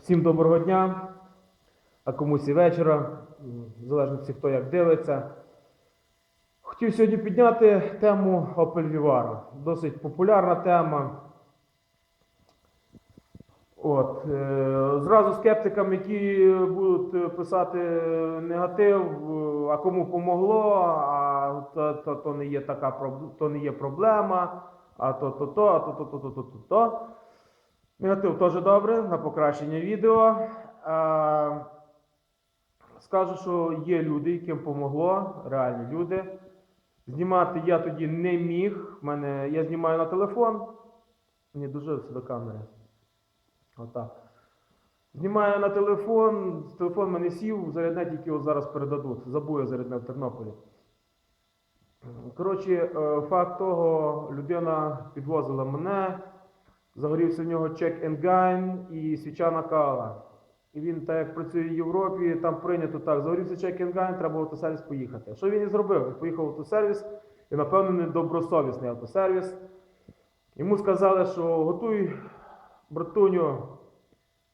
Всім доброго дня, а комусь і вечора, в залежності хто як дивиться. Хотів сьогодні підняти тему Opel Vivaro. Досить популярна тема. От, е, зразу скептикам, які будуть писати негатив, а кому помогло, а то, то, то, не є така то не є проблема, а то, то, то, а то, Негатив теж добре, на покращення відео. Е, скажу, що є люди, яким помогло, реальні люди. Знімати я тоді не міг. Мене, я знімаю на телефон. Не дожився до камери. Отак. Знімаю на телефон, телефон мене сів, зарядне тільки його зараз передадуть. Забув я зарядне в Тернополі. Коротше, е, факт того, людина підвозила мене, загорівся в нього чек енгайн і свіча накала. І він, так як працює в Європі, там прийнято так, загорівся чек енгайн, треба в автосервіс поїхати. Що він і зробив? Він поїхав в автосервіс і, напевно, недобросовісний автосервіс. Йому сказали, що готуй, братуню,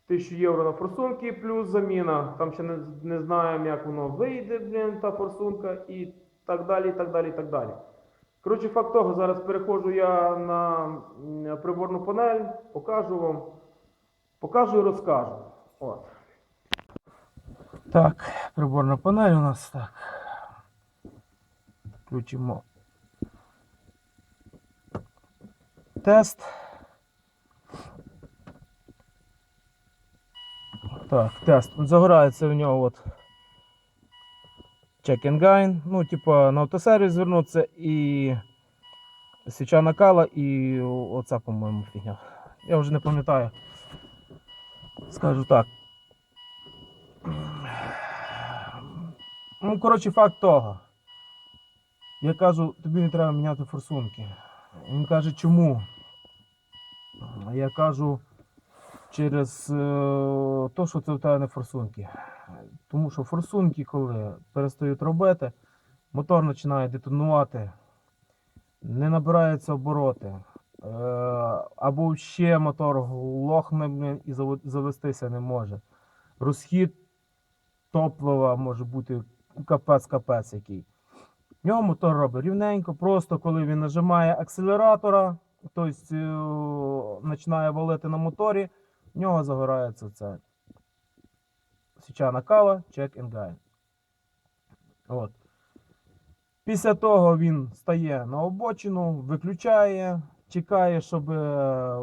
1000 євро на форсунки плюс заміна. Там ще не, не знаємо, як воно вийде, блін, та форсунка, і так далі, і так далі, і так далі. Коротше, факт того, зараз переходжу я на приборну панель, покажу вам, покажу і розкажу. От. Так, приборна панель у нас так. Включимо тест. Так, тест. Загорається в нього от check and gain. Ну, типа на автосервіс звернутися і свіча накала і оця, по-моєму, фігня. Я вже не пам'ятаю. Скажу так. Ну, коротше, факт того. Я кажу, тобі не треба міняти форсунки. Він каже, чому? Я кажу, через те, що це в тебе не форсунки. Тому що форсунки, коли перестають робити, мотор починає детонувати, не набираються обороти. Е, або ще мотор лохне і завестися не може. Розхід топлива може бути капець-капець який. В нього мотор робить рівненько, просто коли він нажимає акселератора, тобто е, починає валити на моторі, в нього загорається це. Свіча накала, check and. От. Після того він стає на обочину, виключає, чекає, щоб е,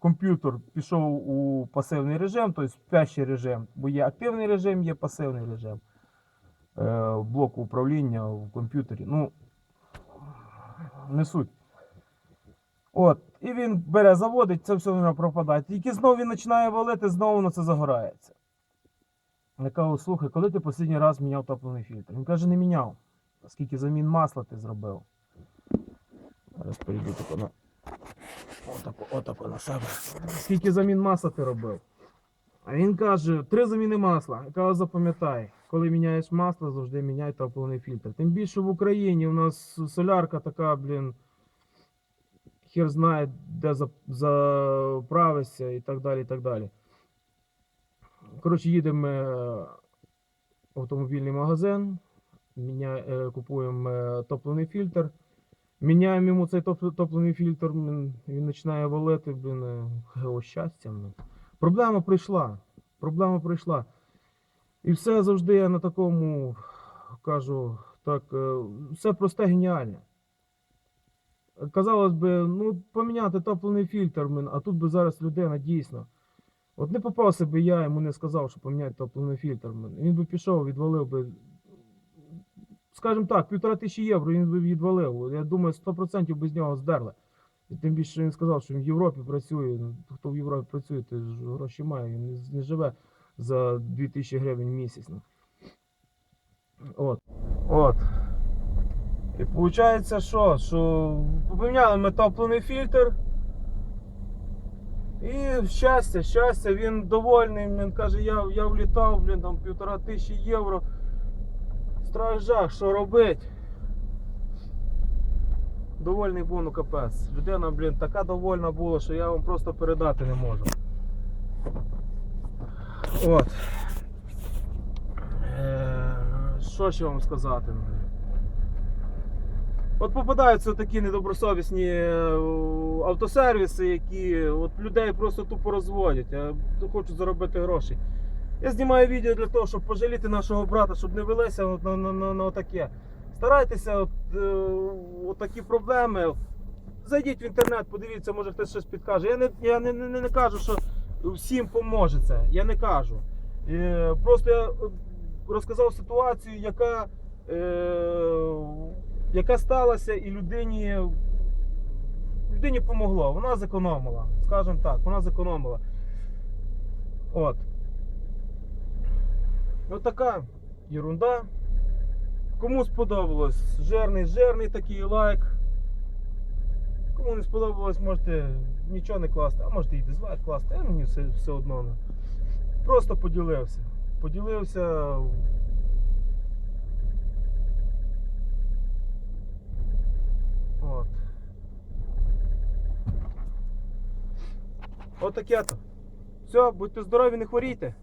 комп'ютер пішов у пасивний режим, тобто спящий режим, бо є активний режим, є пасивний режим е, блоку управління в комп'ютері. Ну, не суть. От, і він бере, заводить, це все в нього пропадає. Тільки знову він починає валити, знову воно це загорається. Я кажу, слухай, коли ти останній раз міняв топливний фільтр? Він каже, не міняв. Скільки замін масла ти зробив? Зараз перейду тако на. Отако, отако на себе. Скільки замін масла ти робив? А він каже, три заміни масла. Я кажу, запам'ятай, коли міняєш масло, завжди міняй топливний фільтр. Тим більше в Україні у нас солярка така, блін, хер знає, де за- заправишся і так далі. і так далі. Коротше, їдемо в автомобільний магазин, міня... е, купуємо е, топливний фільтр. Міняємо йому цей топ- топливний фільтр, він починає валити, блін, е, о, щастя. Блін. Проблема прийшла. Проблема прийшла. І все завжди я на такому кажу, так, е, все просте геніальне. Казалось би, ну поміняти топливний фільтр, а тут би зараз людина дійсно. От не попався би я, йому не сказав, що поміняти топливний фільтр. Він би пішов, відвалив би. Скажімо так, півтора тисячі євро він би відвалив. Я думаю, 100% без нього здерли. І тим більше що він сказав, що він в Європі працює. Ну, Хто в Європі працює, той ж гроші має, він не, не живе за 2000 гривень в місяць. ну. От. От. І виходить, що? Що поміняли ми топливний фільтр. І щастя, щастя, він довольний. Він каже, я, я влітав, блін, там півтора тисячі євро. Стражах, що робить? Довольний був, ну капець. Людина, блін, така довольна була, що я вам просто передати не можу. От. Е, Що ще вам сказати? От попадаються такі недобросовісні е, автосервіси, які от людей просто тупо розводять, а хочуть заробити гроші. Я знімаю відео для того, щоб пожаліти нашого брата, щоб не велися от на, на, на, на таке. Старайтеся, от, е, от такі проблеми. Зайдіть в інтернет, подивіться, може хтось щось підкаже. Я не, я не, не, не кажу, що всім поможе це. Я не кажу. Е, просто я розказав ситуацію, яка, е, яка сталася, і людині, людині помогло. Вона зекономила. Скажімо так, вона зекономила. От. Ось така ерунда. Кому сподобалось, жирний, жирний такий лайк. Кому не сподобалось, можете нічого не класти, а можете і дизлайк класти, а мені все, все одно. Просто поділився. Поділився. От. От таке то. Все, будьте здорові, не хворійте.